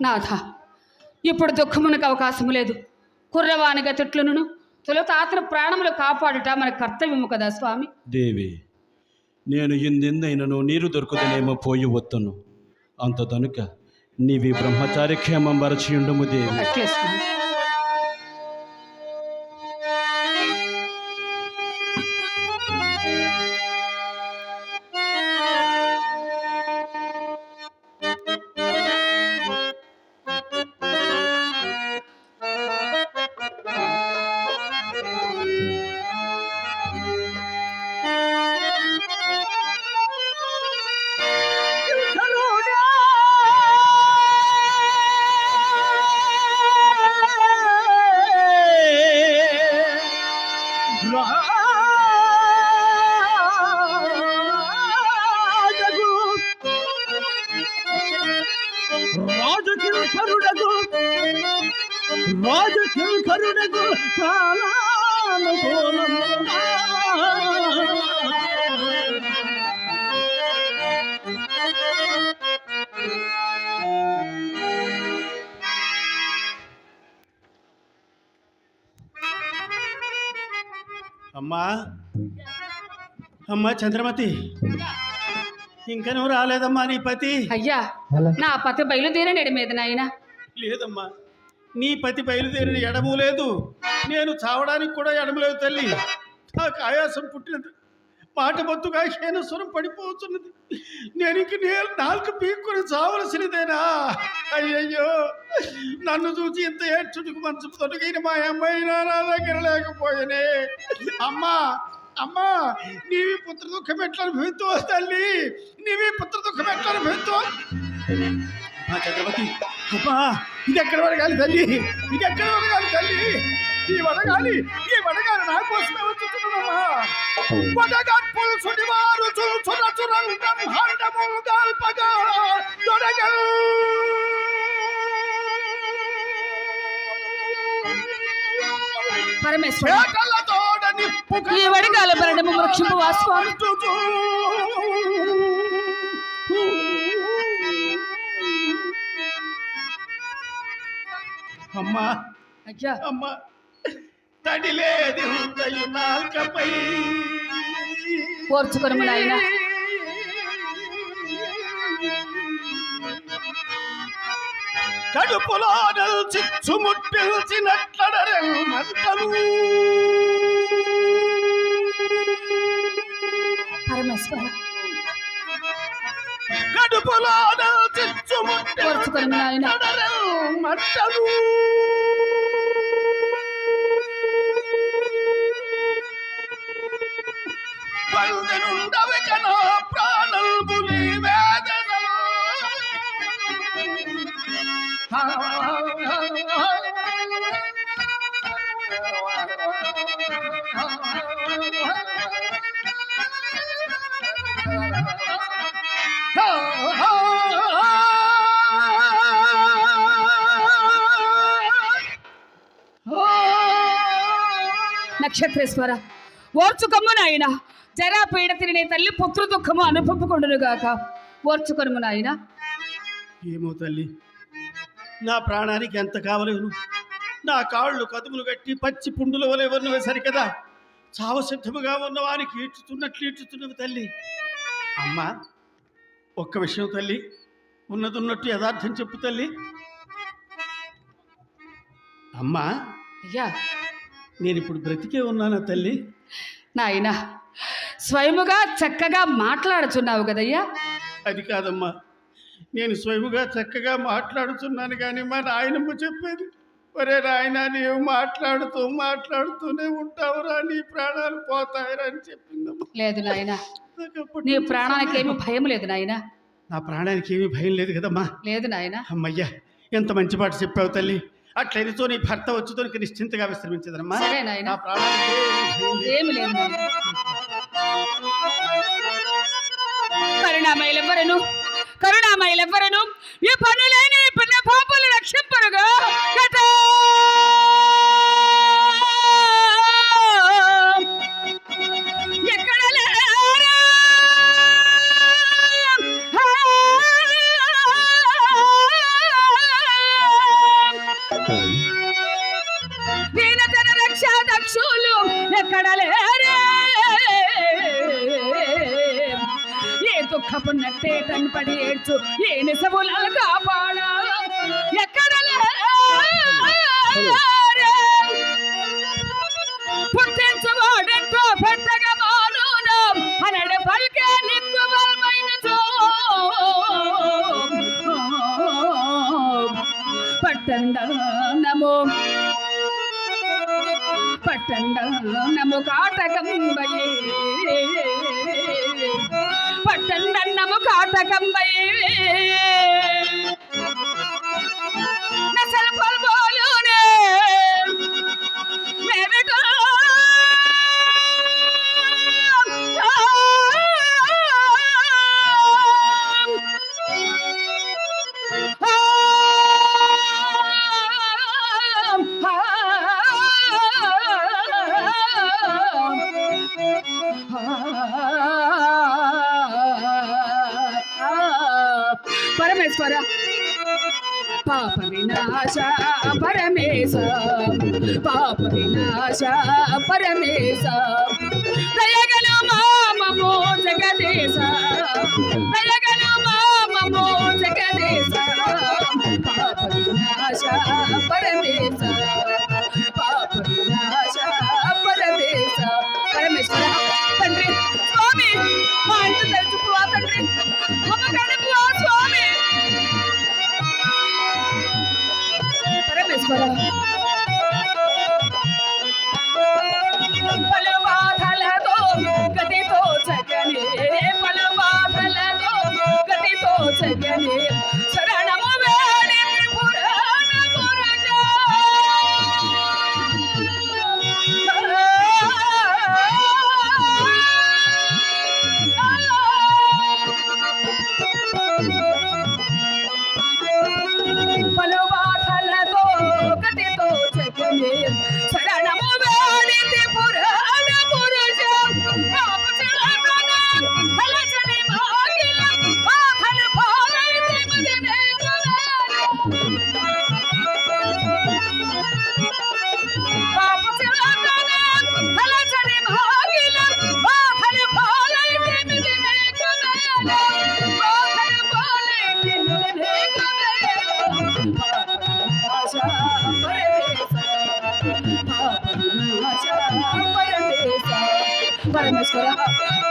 నాథ ఇప్పుడు దుఃఖమునకు అవకాశం లేదు. కుర్రవాని గతుట్లను తొలుత అతను ప్రాణములు కాపాడుట మన కర్తవ్యము కదా స్వామి. దేవి నేను ఇందెందైనను నీరు దొరుకుదనేమో పోయి వత్తును. అంత దనుక నీవి బ్రహ్మచారి క్షేమం వరచియుండము దేవి. అట్లే స్వామి. రాజకింకరుడగు కాలానుకూలముగా అమ్మా. అమ్మా చంద్రమతి. ఇంకా నువ్వు రాలేదమ్మా నీ పతి. అయ్యా నా పతి బయలుదేరనేడు మీద నాయన లేదమ్మా. నీ పతి బయలుదేరిన ఎడము లేదు. నేను చావడానికి కూడా ఎడము లేదు తల్లి. నాకు ఆయాసం పుట్టినది. మాట బొత్తుగా క్షీణస్వరం పడిపోతున్నది. నేను ఇంక నేను నాలుగు పీక్కుని చావలసినదేనా? అయ్యయ్యో! నన్ను చూసి ఇంత ఏడ్చుడికి మనసు తొలగిన మా అమ్మాయి నా దగ్గర లేకపోయానే. అమ్మా! అమ్మా! నీవి పుత్ర దుఃఖం ఎట్లా అనుభవిస్తూ తల్లి? నీవి పుత్ర దుఃఖం ఎట్లా అనుభవిస్తూ ఆ చక్రవర్తి అబ్బా ఇది ఎక్కడ వడగాలి తల్లి? ఇది ఎక్కడ వడగాలి తల్లి? ఈ వడగాలి ఈ వడగాలి నా కోసమే వచ్చుతున్నామా వడగట్టులు సుడివారు చురుచుర చురం బ్రహ్మాండము గాల్పగా దొరగల్. పరమేశ్వర ఈ వడిగాల భరణము వృక్షము వా అమ్మా అయ్యా అమ్మా తడిలేదు హృదయ నాల్కపై ఓర్చుకొనుము నాయనా. కడుపులో చిచ్చు ముట్టిల్చినట్లడరెల్ మంటలు పరమేశ్వర కడుపులో మంటలు పందెనుండవి కన ప్రాణల్ బులి వేదనలు. నక్షత్రేశ్వర. ఓర్చుకొమ్ము నాయన జరా పీడతిని నీ తల్లి పుత్ర దుఃఖము అనుభవకుండును గాక. ఓర్చుకొనుము నాయన ఏమో తల్లి నా ప్రాణానికి ఎంత కావలేను. నా కాళ్ళు కదుములు కట్టి పచ్చి పుండుల వలె ఉన్నవి సరికదా చావ సిద్ధముగా ఉన్న వారికి ఈడ్చుతున్నట్లు ఈడ్చుతున్నవి తల్లి. అమ్మా ఒక్క విషయం తల్లి ఉన్నదున్నట్టు యథార్థం చెప్పు తల్లి. అమ్మా అయ్యా నేను ఇప్పుడు బ్రతికే ఉన్నానా తల్లి? నాయన స్వయముగా చక్కగా మాట్లాడుచున్నావు కదయ్యా. అది కాదమ్మా నేను స్వయముగా చక్కగా మాట్లాడుతున్నాను కానీ మా నాయనమ్మ చెప్పేది ఒరే నాయన నీవు మాట్లాడుతూ మాట్లాడుతూనే ఉంటావురా నీ ప్రాణాలు పోతాయిరా అని చెప్పిందమ్మా. లేదు నాయన నీ ప్రాణానికి ఏమి భయం లేదు నాయన. నా ప్రాణానికి ఏమీ భయం లేదు కదమ్మా. లేదు నాయన. అమ్మయ్యా ఎంత మంచి మాట చెప్పావు తల్లి. అట్లయితే నీ భర్త వచ్చుతో నీకు నిశ్చింతగా విశ్రమించదమ్మా నా కరుణామయులెవ్వరను? కరుణామయులెవ్వరను? ఈ పనులేని పుణ్య పాపలు రక్షింపరుగా. ఎక్కడ లేరే? ఏ దుఃఖపు నట్టే పడి ఏడ్చు ఏ నిసములను కాపాడ? ఎక్కడ పుట్టించువాడంతో పెద్దగా పెట్టగా అనడు పలికే నిక్కు బలమైన పట్టండ నమో. పట్టండ నము కాటకంబయే పట్టండ నము కాటకంబయే నసలు పల్బోలునే స్వర. పాప వినాశ పరమేశ. పాప వినాశ పరమేశ. దయగల మామమో జగదేశ the people to get పరమేశ్వర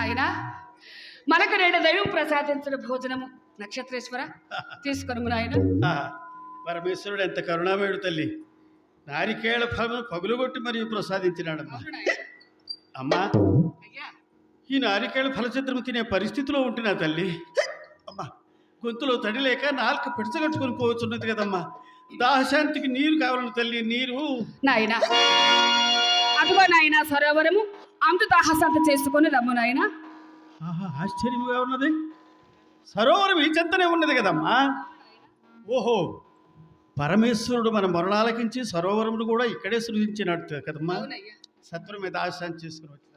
నాయనా మనకు నేడు దైవం ప్రసాదించిన భోజనము నక్షత్రేశ్వర. తీసుకొనుము నాయన. ఆ, పరమేశ్వరుడు ఎంత కరుణామయుడు తల్లి. నారికేళ ఫలమును పగులుగొట్టి మరియు ప్రసాదించినాడమ్మా. అమ్మా ఈ నారికేళ ఫలచిత్రము తినే పరిస్థితిలో ఉంటున్నా తల్లి. అమ్మా గొంతులో తడి లేక నాలుక పిడచగట్టుకొని పోవచ్చున్నది కదమ్మా. దాహశాంతికి నీరు కావాలని తల్లి నీరు. నాయన అదిగో నాయన సరోవరము? అంత దాహసంత చేసుకొని రమ్ము నాయన. ఆహా ఆశ్చర్యముగా ఉన్నది. సరోవరం ఈ చెంతనే ఉన్నది కదమ్మా. ఓహో పరమేశ్వరుడు మన మరణాలకించి సరోవరమును కూడా ఇక్కడే సృజించినట్టు కదమ్మా. సత్వరం మీద ఆశాంతి చేసుకుని వచ్చిన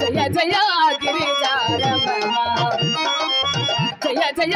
జయ జయ గిరిజారమణ జయ జయ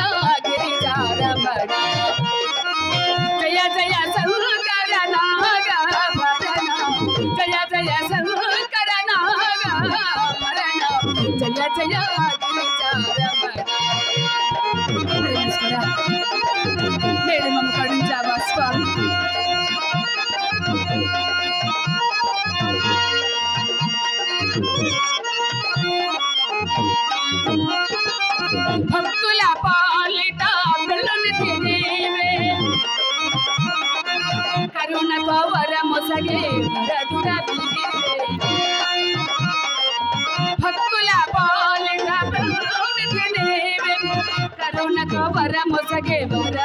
కరుణతో వరమొసగే వరదుర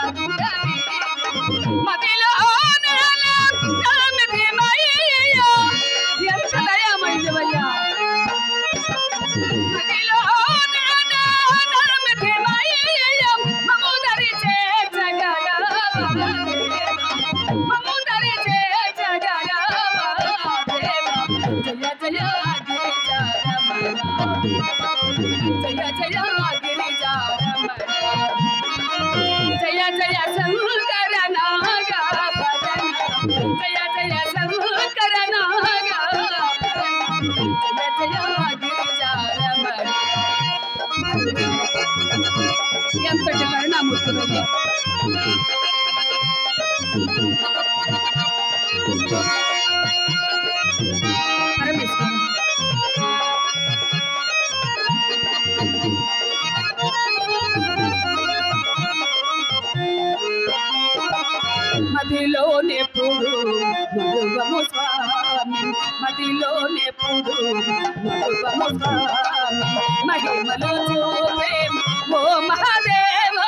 మదిలో ఎంత దయమైనవయ్యా జయ జయ జయ జయ శంకర నాగభరణ జయ జయ శంకర నాగభరణ జయ జయ గిరిజారమణ ఎంతటి కరుణామూర్తులు పరమేశ్వర మహిమలు చూపే ఓ మహాదేవా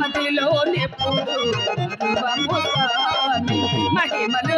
మదిలోనే పుడు మహిమలు